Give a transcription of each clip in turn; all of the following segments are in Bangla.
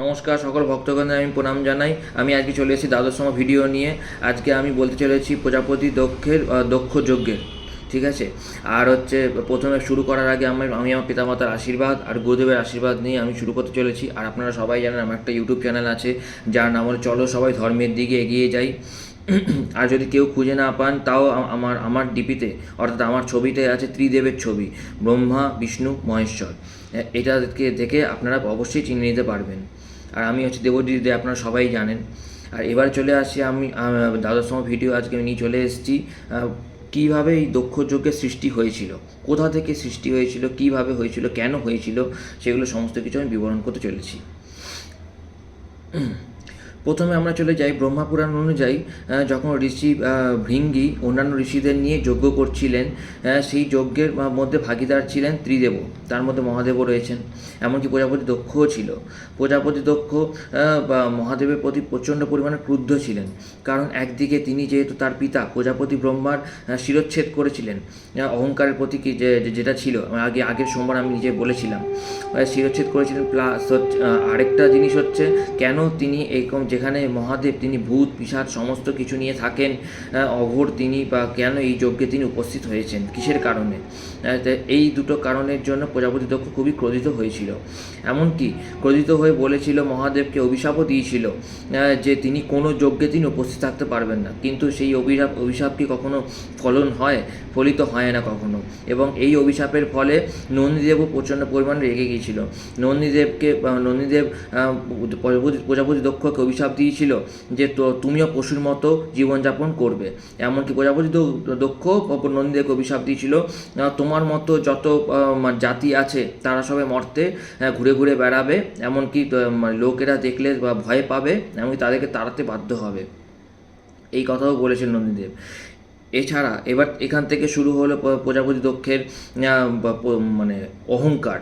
নমস্কার সকল ভক্তগণদের আমি প্রণাম জানাই। আমি আজকে চলে এসেছি দ্বাদশতম ভিডিও নিয়ে। আজকে আমি বলতে চলেছি প্রজাপতি দক্ষের দক্ষ যজ্ঞের, ঠিক আছে? আর হচ্ছে প্রথমে শুরু করার আগে আমার, আমি আমার পিতামাতার আশীর্বাদ আর গুরুদেবের আশীর্বাদ নিয়ে আমি শুরু করতে চলেছি। আর আপনারা সবাই জানেন, আমার একটা ইউটিউব চ্যানেল আছে, যার নাম হলো চলো সবাই ধর্মের দিকে এগিয়ে যাই। আর যদি কেউ খুঁজে না পান, তাও আমার আমার ডিপিতে অর্থাৎ আমার ছবিতে আছে ত্রিদেবের ছবি, ব্রহ্মা, বিষ্ণু, মহেশ্বর। এটাকে দেখে আপনারা অবশ্যই চিনে নিতে পারবেন। আর আমি হচ্ছে দেবদিদি আপনারা সবাই জানেন। আর এবার চলে আসি আমি দ্বাদশতম ভিডিও আজকে আমি নিয়ে চলে এসেছি। কীভাবে এই দক্ষ যজ্ঞের সৃষ্টি হয়েছিল, কোথা থেকে সৃষ্টি হয়েছিল, কীভাবে হয়েছিল, কেন হয়েছিল, সেগুলো সমস্ত কিছু আমি বিবরণ করতে চলেছি। প্রথমে আমরা চলে যাই ব্রহ্মাপুরাণ অনুযায়ী যখন ঋষি ভৃঙ্গি অন্যান্য ঋষিদের নিয়ে যজ্ঞ করছিলেন সেই যজ্ঞের মধ্যে ভাগিদার ছিলেন ত্রিদেব তার মধ্যে মহাদেবও রয়েছেন, এমনকি প্রজাপতি দক্ষও ছিল। প্রজাপতি দক্ষ বা মহাদেবের প্রতি প্রচণ্ড পরিমাণে ক্রুদ্ধ ছিলেন, কারণ একদিকে তিনি যেহেতু তার পিতা, প্রজাপতি ব্রহ্মার শিরচ্ছেদ করেছিলেন অহংকারের প্রতি কি, যে যেটা ছিল, আগে, আগের সোমবার আমি নিজে বলেছিলাম শিরচ্ছেদ করেছিলেন, প্লাস আরেকটা জিনিস হচ্ছে, কেন তিনি এরকম যেখানে মহাদেব, তিনি ভূত পিসাদ সমস্ত কিছু নিয়ে থাকেন অঘোর তিনি বা কেন এই যজ্ঞে তিনি উপস্থিত হয়েছেন? কিসের কারণে? এই দুটো কারণের জন্য প্রজাপতি দক্ষ খুবই ক্রোধিত হয়েছিল। এমনকি ক্রোধিত হয়ে বলেছিল, মহাদেবকে অভিশাপও দিয়েছিল যে তিনি কোনো যজ্ঞে তিনি উপস্থিত থাকতে পারবেন না। কিন্তু সেই অভিশাপ অভিশাপ কি কখনো ফলন হয়? ফলিত হয় না কখনো। এবং এই অভিশাপের ফলে নন্দীদেবও প্রচণ্ড পরিমাণে রেগে গিয়েছিল। নন্দীদেবকে নন্দীদেব প্রজাপতি দক্ষকে অভিশাপ দিয়েছিল যে তো তুমিও পশুর মতো জীবনযাপন করবে। এমনকি প্রজাপতি দক্ষ নন্দীদেরকে অভিশাপ দিয়েছিল তোমার মতো যত জাতি আছে, তারা সবাই মর্তে ঘুরে ঘুরে বেড়াবে। এমনকি মানে লোকেরা দেখলে ভয় পাবে, এমনকি তাদেরকে তাড়াতে বাধ্য হবে। এই কথাও বলেছেন নন্দীদেব। এছাড়া এবার এখান থেকে শুরু হলো প্রজাপতি দক্ষের মানে অহংকার।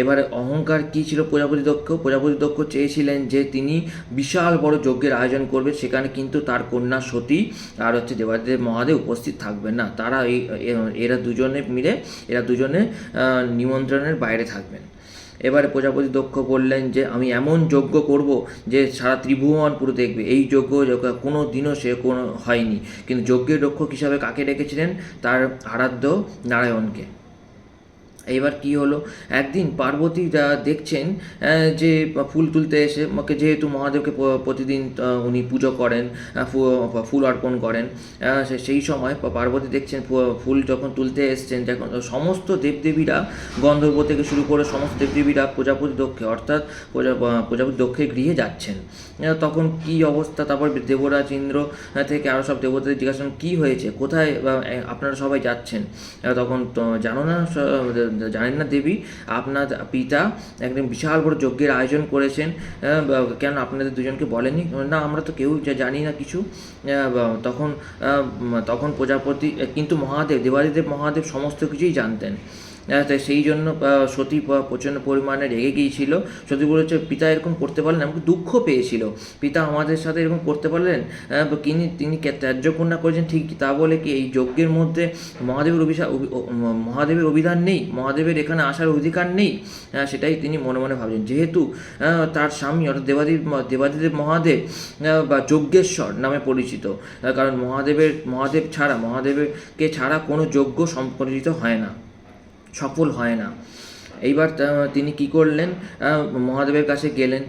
এবারে অহংকার কী ছিল প্রজাপতি দক্ষ? প্রজাপতি দক্ষ চেয়েছিলেন যে তিনি বিশাল বড় যজ্ঞের আয়োজন করবে সেখানে কিন্তু তার কন্যা সতী আর হচ্ছে দেবাদেব মহাদেব উপস্থিত থাকবেন না। তারা এই এরা দুজনে মিলে, এরা দুজনে নিমন্ত্রণের বাইরে থাকবেন। এবারে প্রজাপতি দক্ষ বললেন যে, আমি এমন যজ্ঞ করব যে সারা ত্রিভুবন পুরো দেখবে। এই যজ্ঞ কোনো দিনও সে কোনো হয়নি। কিন্তু যজ্ঞের রক্ষক হিসাবে কাকে রেখেছিলেন তার আরাধ্য নারায়ণকে। এইবার কি হলো? একদিন পার্বতী দেখছেন যে ফুল তুলতে এসে যেহেতু মহাদেবকে প্রতিদিন উনি পুজো করেন ফুল অর্পণ করেন সেই সময় পার্বতী দেখছেন ফুল যখন তুলতে এসছেন যখন সমস্ত দেবদেবীরা গন্ধর্ব থেকে শুরু করে সমস্ত দেবদেবীরা প্রজাপতি দক্ষে, অর্থাৎ প্রজা প্রজাপতি দক্ষে গৃহে যাচ্ছেন। তখন কি অবস্থা? তারপর দেবরাজ ইন্দ্র থেকে আরও সব দেবতাদের জিজ্ঞাসা কি হয়েছে? কোথায় আপনারা সবাই যাচ্ছেন? তখন জানো না জানেন না দেবী? আপনার পিতা একদম বিশাল বড় যজ্ঞের আয়োজন করেছেন কেন আপনাদের দুজনকে বলেনি না, আমরা তো কেউ জানি না কিছু। তখন তখন প্রজাপতি, কিন্তু মহাদেব, দেবাদিদেব মহাদেব সমস্ত কিছুই জানতেন। তাই সেই জন্য সতী প্রচণ্ড পরিমাণে রেগে গিয়েছিল। সতী বলেছে পিতা এরকম করতে পারলেন এমনকি দুঃখ পেয়েছিল। পিতা আমাদের সাথে এরকম করতে পারলেন? তিনি তিনি ত্যায্য কন্যা করেছেন ঠিক তা বলে কি এই যজ্ঞের মধ্যে মহাদেবের অভিশাপ মহাদেবের অভিধান নেই? মহাদেবের এখানে আসার অধিকার নেই? আহ, সেটাই তিনি মনে মনে ভাবছেন। যেহেতু তার স্বামী অর্থাৎ দেবাদিব দেবাদিদেব মহাদেব বা যজ্ঞেশ্বর নামে পরিচিত কারণ মহাদেবের মহাদেব ছাড়া মহাদেবকে ছাড়া কোনো যজ্ঞ সম্পরিচিত হয় না। সফল হয় না। এইবার তিনি কি করলেন? মহাদেবের কাছে গেলেন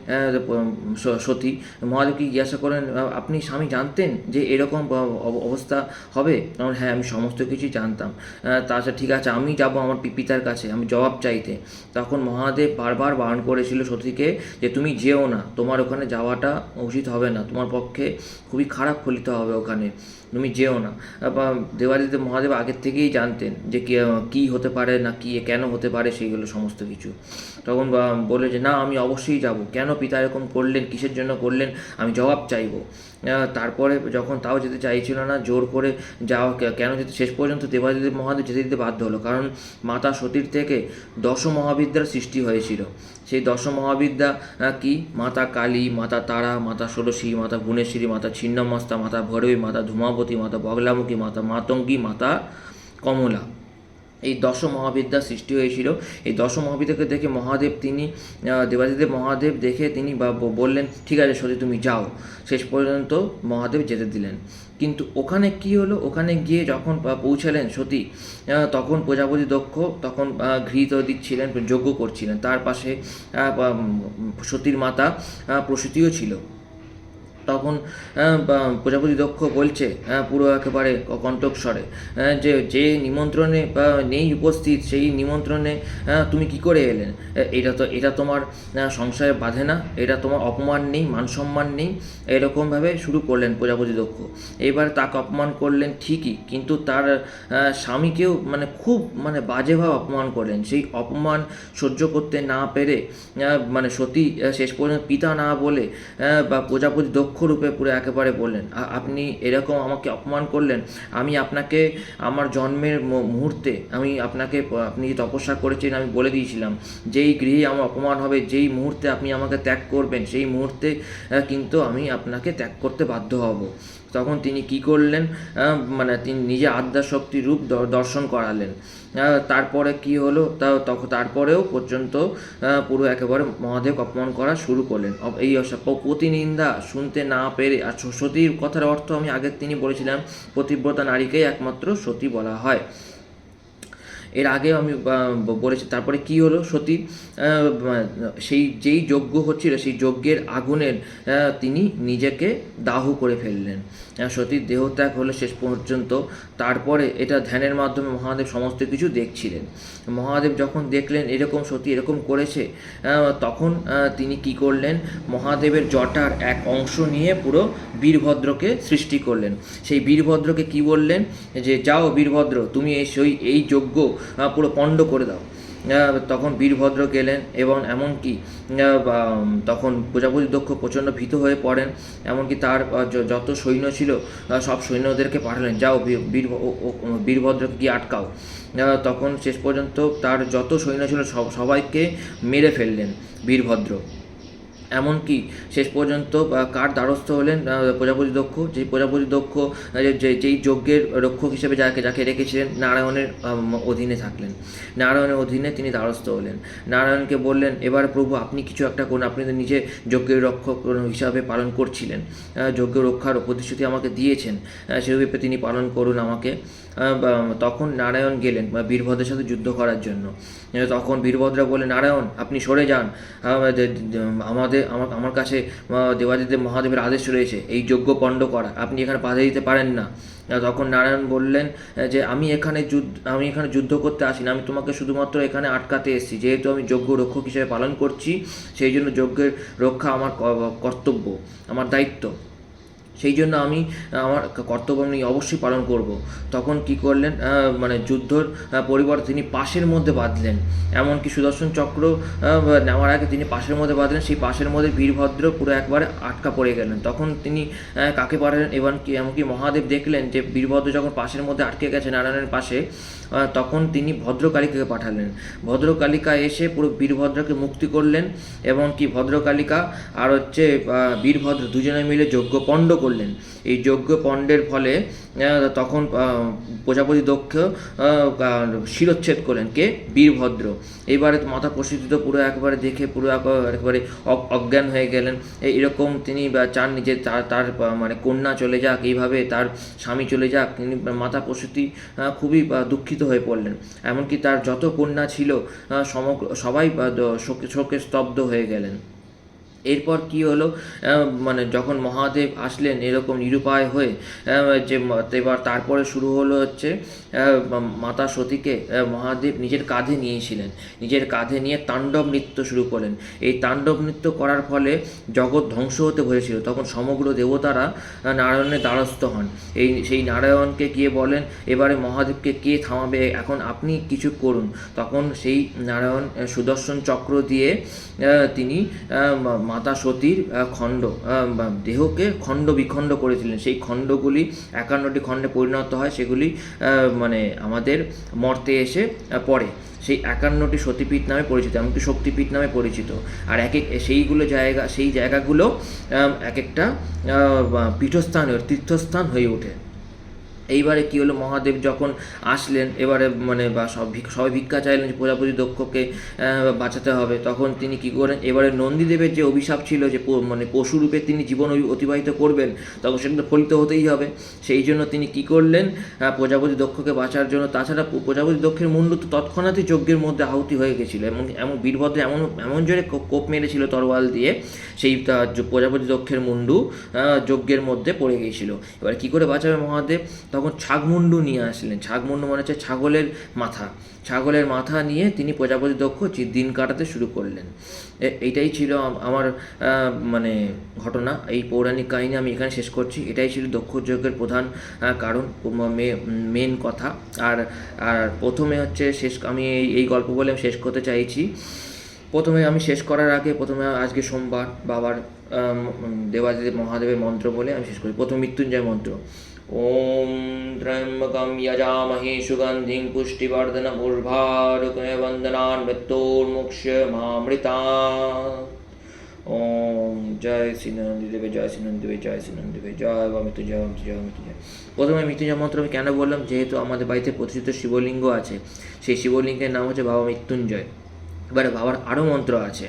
সতী। মহাদেবকে জিজ্ঞাসা করেন আপনি স্বামী জানতেন যে এরকম অবস্থা হবে? তখন হ্যাঁ আমি সমস্ত কিছুই জানতাম। তাছাড়া ঠিক আছে, আমি যাব আমার পি- পিতার কাছে, আমি জবাব চাইতে। তখন মহাদেব বারবার বারণ করেছিল সতীকে যে তুমি যেও না, তোমার ওখানে যাওয়াটা উচিত হবে না, তোমার পক্ষে খুবই খারাপ ফলিত হবে ওখানে। তুমি যেও না। বা দেওয়ালিতে মহাদেব আগের থেকেই জানতেন যে কি হতে পারে না কি, কেন হতে পারে সেইগুলো সমস্ত কিছু। তখন বলে যে, না, আমি অবশ্যই যাব। কেন পিতা এরকম করলেন? কিসের জন্য করলেন? আমি জবাব চাইব। তারপরে যখন তাও যেতে চাইছিল না, জোর করে যাওয়া কেন যেতে, শেষ পর্যন্ত দেবাদিদেব মহাদেব যেতে দিতে বাধ্য হলো। কারণ মাতা সতীর থেকে দশ মহাবিদ্যার সৃষ্টি হয়েছিল। সেই দশ মহাবিদ্যা কি? মাতা কালী, মাতা তারা, মাতা ষোড়শী, মাতা ভুবনেশ্বরী, মাতা ছিন্নমস্তা, মাতা ভৈরবী, মাতা ধূমাবতী, মাতা বগলামুখী, মাতা মাতঙ্গী, মাতা কমলা। এই দশ মহাবিদ্যার সৃষ্টি হয়েছিল। এই দশ মহাবিদ্যাকে দেখে মহাদেব তিনি দেবাদিদেব মহাদেব দেখে তিনি বললেন, ঠিক আছে, সতী, তুমি যাও। শেষ পর্যন্ত মহাদেব যেতে দিলেন। কিন্তু ওখানে কি হলো? ওখানে গিয়ে যখন পৌঁছালেন সতী তখন প্রজাপতি দক্ষ, তখন ঘৃত দিচ্ছিলেন যজ্ঞ করছিলেন। তার পাশে সতীর মাতা প্রসূতিও ছিল। তখন বা- প্রজাপতি দক্ষ বলছে আহ, পুরো একেবারে ক- কণ্ঠস্বরে যে যে নিমন্ত্রণে নেই উপস্থিত সেই নিমন্ত্রণে তুমি কি করে এলেন এটা তো এটা তোমার সংসারে বাঁধে না এটা তোমার অপমান নেই মান সম্মান নেই এরকমভাবে শুরু করলেন প্রজাপতি দক্ষ। এবার তাকে অপমান করলেন ঠিকই কিন্তু তার স্বামীকেও মানে খুব মানে বাজেভাবে অপমান করলেন। সেই অপমান সহ্য করতে না পেরে মানে সতী শেষ পর্যন্ত পিতা না বলে বা প্রজাপতি দক্ষ রূপে পুরো একেবারে বললেন, "আ- আপনি এরকম আমাকে অপমান করলেন, আমি আপনাকে, আমার জন্মের মুহূর্তে আমি আপনাকে আপনি যে তপস্যা করেছেন আমি বলে দিয়েছিলাম, যেই গৃহে আমার অপমান হবে, যেই মুহূর্তে আপনি আমাকে ত্যাগ করবেন, সেই মুহূর্তে কিন্তু আমি আপনাকে ত্যাগ করতে বাধ্য হব। তখন তিনি কি করলেন? মানে তিনি নিজে আদ্যাশক্তি রূপ দর্শন করালেন। তারপরে কি হলো? তা তখন তারপরেও পর্যন্ত পুরো একেবারে মহাদেব অপমান করা শুরু করলেন। এই প্রতিনিন্দা শুনতে না পেরে, আর সতীর কথার অর্থ আমি আগের তিনি বলেছিলাম, প্রতিব্রতা নারীকেই একমাত্র সতী বলা হয়। এর আগেও আমি বলেছি, তারপরে কি হলো? সতী সেই যেই যজ্ঞ হচ্ছিল, সেই যজ্ঞের আগুনের তিনি নিজেকে দাহ করে ফেললেন। সতীর দেহত্যাগ হলো শেষ পর্যন্ত। তারপরে এটা ধ্যানের মাধ্যমে মহাদেব সমস্ত কিছু দেখছিলেন। মহাদেব যখন দেখলেন এরকম সতী এরকম করেছে তখন তিনি কি করলেন? মহাদেবের জটার এক অংশ নিয়ে পুরো বীরভদ্রকে সৃষ্টি করলেন। সেই বীরভদ্রকে কি বললেন? যে, যাও বীরভদ্র, তুমি এই সেই, এই যজ্ঞ পুরো পণ্ড করে দাও। তখন বীরভদ্র গেলেন এবং এমনকি তখন প্রজাপতি দক্ষ প্রচণ্ড ভীত হয়ে পড়েন, এমনকি তার যত সৈন্য ছিল সব সৈন্যদেরকে পাঠালেন, যাও বীর- বীরভদ্রকে গিয়ে আটকাও। তখন শেষ পর্যন্ত তার যত সৈন্য ছিল, সব, সবাইকে মেরে ফেললেন বীরভদ্র। এমনকি শেষ পর্যন্ত কার দ্বারস্থ হলেন প্রজাপতি দক্ষ? যেই প্রজাপতি দক্ষ যে- যেই যজ্ঞের রক্ষক হিসেবে যাকে যাকে রেখেছিলেন, নারায়ণের অধীনে থাকলেন। নারায়ণের অধীনে তিনি দ্বারস্থ হলেন। নারায়ণকে বললেন, এবার প্রভু, আপনি কিছু একটা করুন। আপনি তো নিজে যজ্ঞের রক্ষক হিসাবে পালন করছিলেন। যজ্ঞ রক্ষার প্রতিশ্রুতি আমাকে দিয়েছেন। সেরূপে তিনি পালন করুন আমাকে। তখন নারায়ণ গেলেন বীরভদ্রের সাথে যুদ্ধ করার জন্য। তখন বীরভদ্রা বলে নারায়ণ, আপনি সরে যান। আমাদের আমার আমার কাছে দেবাদিদেব মহাদেবের আদেশ রয়েছে, এই যজ্ঞ পণ্ড করা। আপনি এখানে বাধা দিতে পারেন না। তখন নারায়ণ বললেন যে আমি এখানে যুদ্ধ, আমি এখানে যুদ্ধ করতে আসিনি, আমি তোমাকে শুধুমাত্র এখানে আটকাতে এসেছি, যেহেতু আমি যজ্ঞ রক্ষক হিসেবে পালন করছি, সেই জন্য যজ্ঞের রক্ষা আমার কর্তব্য, আমার দায়িত্ব। সেই জন্য আমি, আমার কর্তব্য আমি অবশ্যই পালন করব। তখন কি করলেন মানে যুদ্ধর পরিবর্তে তিনি পাশের মধ্যে বাঁধলেন। এমনকি সুদর্শন চক্র নেওয়ার আগে তিনি পাশের মধ্যে বাঁধলেন, সেই পাশের মধ্যে বীরভদ্র পুরো একবারে আটকা পড়ে গেলেন। তখন তিনি কাকে পাঠালেন এবং কি, এমনকি মহাদেব দেখলেন যে বীরভদ্র যখন পাশের মধ্যে আটকে গেছে নারায়ণের পাশে তখন তিনি ভদ্রকালিকাকে পাঠালেন। ভদ্রকালিকা এসে পুরো বীরভদ্রকে মুক্তি করলেন, এবং কি ভদ্রকালিকা আর হচ্ছে বীরভদ্র দুজনে মিলে যজ্ঞ পণ্ড করলেন। এই যজ্ঞ পণ্ডের ফলে তখন প্রজাপতি দক্ষ শিরচ্ছেদ করলেন। কে? বীরভদ্র। এবারে মাথা প্রসিদ্ধ, পুরো একবারে দেখে, পুরো এক- একবারে অজ্ঞান হয়ে গেলেন। এরকম তিনি চান যে তার তার মানে কন্যা চলে যাক, এইভাবে তার স্বামী চলে যাক, তিনি মাতা প্রসূতি খুবই দুঃখিত হয়ে পড়লেন। এমনকি তার যত কন্যা ছিল সমগ্র, সবাই শোকে স্তব্ধ হয়ে গেলেন। এরপর কি হলো? মানে যখন মহাদেব আসলেন এরকম নিরুপায় হয়ে যে এবার তারপরে শুরু হলো হচ্ছে মাতা সতীকে মহাদেব নিজের কাঁধে নিয়েছিলেন। নিজের কাঁধে নিয়ে তাণ্ডব নৃত্য শুরু করলেন। এই তাণ্ডব নৃত্য করার ফলে জগৎ ধ্বংস হতে বসেছিল তখন সমগ্র দেবতারা নারায়ণের দ্বারস্থ হন। এই সেই নারায়ণকে গিয়ে বলেন, এবারে মহাদেবকে কে থামাবে? এখন আপনি কিছু করুন। তখন সেই নারায়ণ সুদর্শন চক্র দিয়ে তিনি মাতা সতীর খণ্ড দেহকে খণ্ড বিখণ্ড করেছিলেন। সেই খণ্ডগুলি একান্নটি খণ্ডে পরিণত হয়, সেগুলি মানে আমাদের মর্তে এসে পড়ে। সেই একান্নটি সতীপীঠ নামে পরিচিত, এমনকি শক্তিপীঠ নামে পরিচিত। আর এক এক, সেইগুলো জায়গা, সেই জায়গাগুলো এক একটা পীঠস্থান, তীর্থস্থান হয়ে ওঠে। এইবারে কি হলো? মহাদেব যখন আসলেন, এবারে মানে বা সব সবাই ভিক্ষা চাইলেন যে প্রজাপতি দক্ষকে বাঁচাতে হবে। তখন তিনি কি করেন? এবারে নন্দীদেবের যে অভিশাপ ছিল যে মানে পশুরূপে তিনি জীবন অতিবাহিত করবেন, তখন সেটা ফলিত হতেই হবে। সেই জন্য তিনি কি করলেন? প্রজাপতি দক্ষকে বাঁচার জন্য। তাছাড়া প্রজাপতি দক্ষের মুন্ডু তো তৎক্ষণাৎই যজ্ঞের মধ্যে আহুতি হয়ে গেছিল। এবং এমন বীরভদ্র এমন এমন জোরে কোপ মেরেছিল তরোয়াল দিয়ে, সেই প্রজাপতি দক্ষের মুন্ডু যজ্ঞের মধ্যে পড়ে গিয়েছিল। এবার কি করে বাঁচাবে মহাদেব? তখন ছাগমুন্ডু নিয়ে আসলেন। ছাগমুন্ডু মানে হচ্ছে ছাগলের মাথা। ছাগলের মাথা নিয়ে তিনি প্রজাপতি দক্ষ দিন কাটাতে শুরু করলেন। এইটাই ছিল আমার মানে ঘটনা। এই পৌরাণিক কাহিনী আমি এখানে শেষ করছি। এটাই ছিল দক্ষ যজ্ঞের প্রধান কারণ মেন কথা। আর আর প্রথমে হচ্ছে শেষ আমি এই গল্প বলে আমি শেষ করতে চাইছি। প্রথমে আমি শেষ করার আগে প্রথমে আজকে সোমবার বাবার আম, দেবাদিদেব মহাদেবের মন্ত্র বলে আমি শেষ করি। প্রথম মৃত্যুঞ্জয় মন্ত্র। ত্র্যম্বকম যজামহে সুগন্ধিং পুষ্টিবর্ধন উর্ভারুকমে বন্দনান মৃত্যুর্মুক্ষ্য মামৃতা ওম জয় শ্রী নন্দীদেবে জয় শ্রী নন্দীদেবে জয় শ্রী নন্দীদেবে জয় বা মৃত্যুঞ্জয় মৃত্যুঞ্জয় মৃত্যুঞ্জয় প্রথমে মৃত্যুঞ্জয় মন্ত্র আমি কেন বললাম? যেহেতু আমাদের বাড়িতে প্রতিষ্ঠিত শিবলিঙ্গ আছে, সেই শিবলিঙ্গের নাম হচ্ছে বাবা মৃত্যুঞ্জয়। এবারে বাবার আরও মন্ত্র আছে।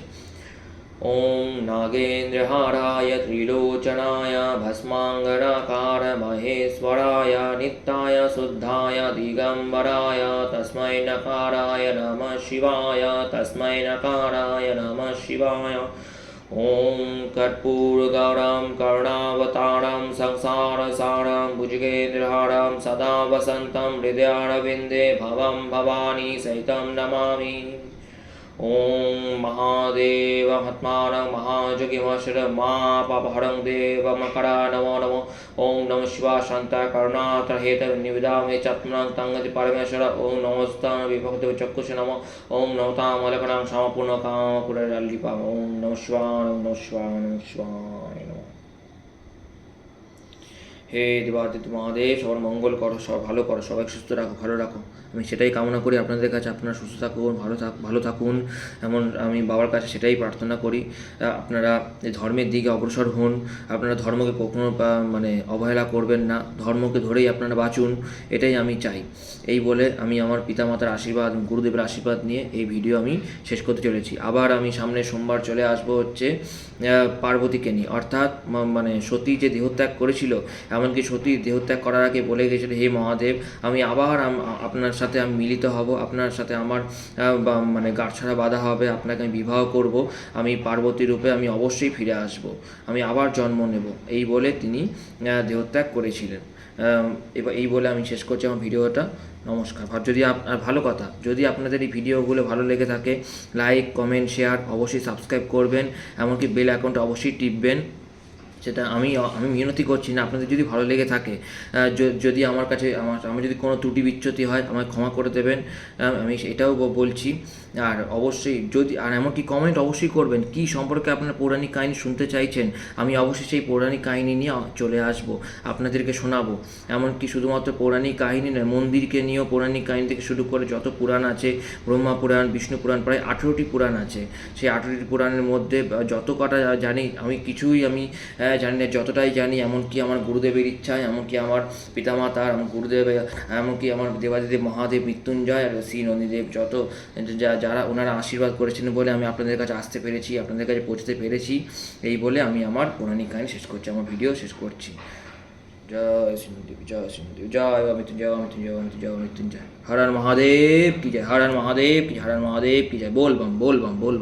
ॐ नागेन्द्रहाराय त्रिलोचनाय भस्माङ्गराकार महेश्वराय नित्याय शुद्धाय दिगम्बराय तस्मै नकाराय नमः शिवाय तस्मै नकाराय नमः शिवाय। ॐ कर्पूरगौरं करुणावतारं संसारसारं भुजगेन्द्रहारं सदा वसन्तं हृदयारविन्दे भवं भवानी सहितं नमामि ॐ महादेव हत्मानं महाजगिमशर मा पापहरं देवमकरा नमो नमो ॐ नमः शिवा शान्ता करुणातरहेत निविदामे चत्मनं तङ्गति परमेश्वर ॐ नमस्तां विभक्ति चक्षुष नमो ॐ नवतामलकणां क्षमपूर्णकामपुरलिपा ॐ नमः शिवाय ॐ नमः शिवाय नमः शिवाय नमः হে দেবাদিত্য মহাদেব সবার মঙ্গল করো সব ভালো করো সবাই সুস্থ রাখো ভালো রাখো আমি সেটাই কামনা করি আপনাদের কাছে। আপনারা সুস্থ থাকুন, ভালো থাক, ভালো থাকুন। এমন আমি বাবার কাছে সেটাই প্রার্থনা করি। আপনারা ধর্মের দিকে অগ্রসর হন। আপনারা ধর্মকে কখনো মানে অবহেলা করবেন না। ধর্মকে ধরেই আপনারা বাঁচুন, এটাই আমি চাই। এই বলে আমি আমার পিতামাতার আশীর্বাদ গুরুদেবের আশীর্বাদ নিয়ে এই ভিডিও আমি শেষ করতে চলেছি। আবার আমি সামনে সোমবার চলে আসব হচ্ছে পার্বতীকে নিয়ে। অর্থাৎ মানে সতী যে দেহত্যাগ করেছিল, এমনকি সতী দেহত্যাগ করার আগে বলে গেছিল, হে মহাদেব, আমি আবার আপনার সাথে আমি মিলিত হব, আপনার সাথে আমার মানে গাঁটছাড়া বাঁধা হবে, আপনাকে আমি বিবাহ করব, আমি পার্বতী রূপে আমি অবশ্যই ফিরে আসব, আমি আবার জন্ম নেব, এই বলে তিনি দেহত্যাগ করেছিলেন। এবার এই বলে আমি শেষ করছি আমার ভিডিওটা, নমস্কার। যদি আপ- আর ভালো কথা, যদি আপনাদের এই ভিডিওগুলো ভালো লেগে থাকে, লাইক, কমেন্ট, শেয়ার অবশ্যই সাবস্ক্রাইব করবেন, এমনকি বেল অ্যাকাউন্ট অবশ্যই টিপবেন। সেটা আমি আমি মিনতি করছি না। আপনাদের যদি ভালো লেগে থাকে যদি আমার কাছে, আমার আমার যদি কোনো ত্রুটি বিচ্যুতি হয়, আমায় ক্ষমা করে দেবেন। আমি এটাও বলছি। আর অবশ্যই যদি, আর এমনকি কমেন্ট অবশ্যই করবেন, কি সম্পর্কে আপনার পৌরাণিক কাহিনী শুনতে চাইছেন? আমি অবশ্যই সেই পৌরাণিক কাহিনী নিয়ে চলে আসব, আপনাদেরকে শোনাবো। এমনকি শুধুমাত্র পৌরাণিক কাহিনী নয়, মন্দিরকে নিয়েও পৌরাণিক কাহিনী থেকে শুরু করে যত পুরাণ আছে, ব্রহ্মা পুরাণ, বিষ্ণু পুরাণ, প্রায় আঠেরোটি পুরাণ আছে। সেই আঠেরোটি পুরাণের মধ্যে যত কটা জানি, আমি কিছুই আমি আহ, জানি না যতটাই জানি এমনকি আমার গুরুদেবের ইচ্ছায় এমনকি আমার পিতামাতার গুরুদেব এমনকি আমার দেবাদিদেব মহাদেব মৃত্যুঞ্জয় আর শ্রী নন্দীদেব যত যারা ওনারা আশীর্বাদ করেছেন বলে আমি আপনাদের কাছে আসতে পেরেছি আপনাদের কাছে পৌঁছতে পেরেছি এই বলে আমি আমার পৌরাণিক কাহিনী শেষ করছি আমার ভিডিও শেষ করছি জয় নন্দীপ জয় নন্দীপ জয় মৃত্যুঞ্জয় মৃত্যুঞ্জয় মৃত্যুঞ্জয় মৃত্যুঞ্জয় হর হর মহাদেব কি জয় হর হর মহাদেব কি জয়, হর হর মহাদেব কি জয় বল বাম বল বাম বল বাম।